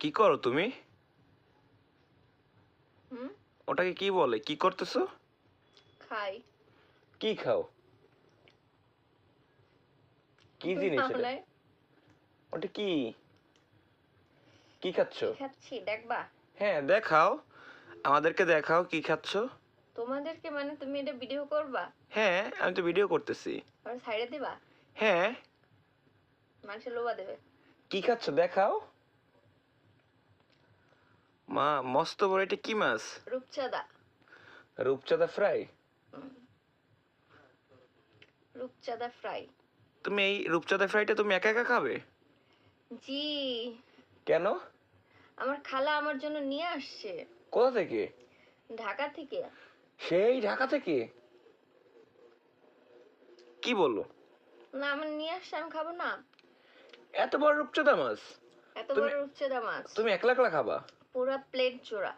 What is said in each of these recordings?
কি করো তুমি? হুম? ওটাকে কি বলে? কি করতেছো? খাই। কি খাও? কি জিনিস ওটা কি? কি খাচ্ছ? খাচ্ছি দেখবা। হ্যাঁ দেখাও। আমাদেরকে দেখাও কি খাচ্ছ? তোমাদেরকে মানে তুমি এটা ভিডিও করবা? হ্যাঁ আমি তো ভিডিও করতেছি। আর সাইডে দিবা? হ্যাঁ। মানুষের লোবা দেবে। কি খাচ্ছ? দেখাও। মা মস্ত বড় এটা কি মাছ? রূপচাঁদা। রূপচাঁদা ফ্রাই? রূপচাঁদা ফ্রাই। তুমি এই রূপচাঁদা ফ্রাইটা তুমি একা একা খাবে? জি। কেন? আমার খালা আমার জন্য নিয়ে আসছে। কোথা থেকে? ঢাকা থেকে। সেই ঢাকা থেকে? কি বলল? না আমার নিয়ে আসছে আমি খাব না। এত বড় রূপচাঁদা মাছ? এত বড় রূপচাঁদা মাছ। তুমি একলা একলা খাবা? পুরা প্লেট জোড়া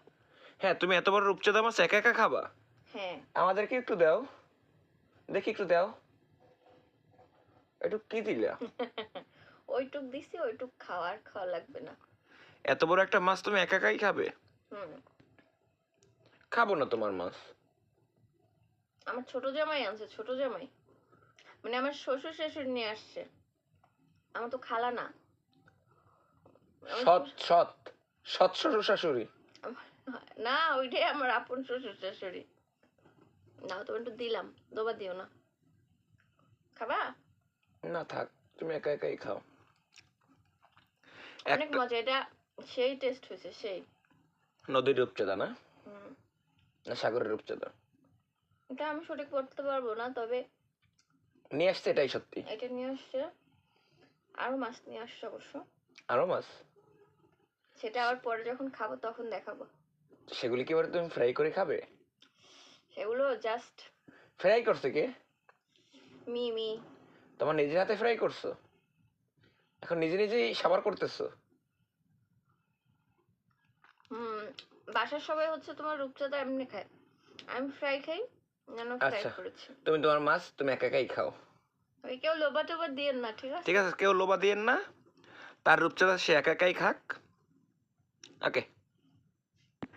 হ্যাঁ তুমি এত বড় রূপচাঁদা মাছ একা একা খাবা? হ্যাঁ। আমাদেরকে একটু দাও। দেখি একটু দাও। একটু কি দিলা? ওইটুক দিছি ওইটুক খাওয়ার খাওয়া লাগবে না। এত বড় একটা মাছ তুমি একা একাই খাবে? হুম। খাব না তোমার মাছ। আমার ছোট জামাই আনছে ছোট জামাই। মানে আমার শ্বশুর শাশুড়ি নিয়ে আসছে। আমার তো খালা না। সৎ সৎ। সৎ শ্বশুর শাশুড়ি না ওইটাই আমার আপন শ্বশুর শাশুড়ি না তো একটু দিলাম দোবা দিও না। খাবা? না থাক তুমি একা একাই খাও। অনেক মজা এটা সেই টেস্ট হয়েছে সেই। নদীর রূপচাঁদা না। না সাগরের রূপচাঁদা? এটা আমি সঠিক করতে পারব না তবে নিয়ে আসছে এটাই সত্যি। এটা নিয়ে আসছে। আরও মাছ নিয়ে আসছে অবশ্য। আরও মাছ? সেটা আবার পরে যখন খাব তখন দেখাবো। সেগুলি কি এবার তুমি ফ্রাই করে খাবে? সেগুলো জাস্ট ফ্রাই করছে কে? Me me. তোমার নিজের হাতে ফ্রাই করছ? এখন নিজে নিজেই সাবার করতেছো? হুম বাসার সবাই হচ্ছে তোমার রূপচাঁদা এমনি খায়। আমি ফ্রাই খাই যেন ফ্রাই আচ্ছা। করেছি। তুমি তোমার মাছ তুমি একা একাই খাও। ওই কেউ লোবা টোবা দিয়ে না ঠিক আছে? ঠিক আছে কেউ লোবা দিয়েন না। তার রূপচাঁদা সে একা একাই খাক। Oke. Okay.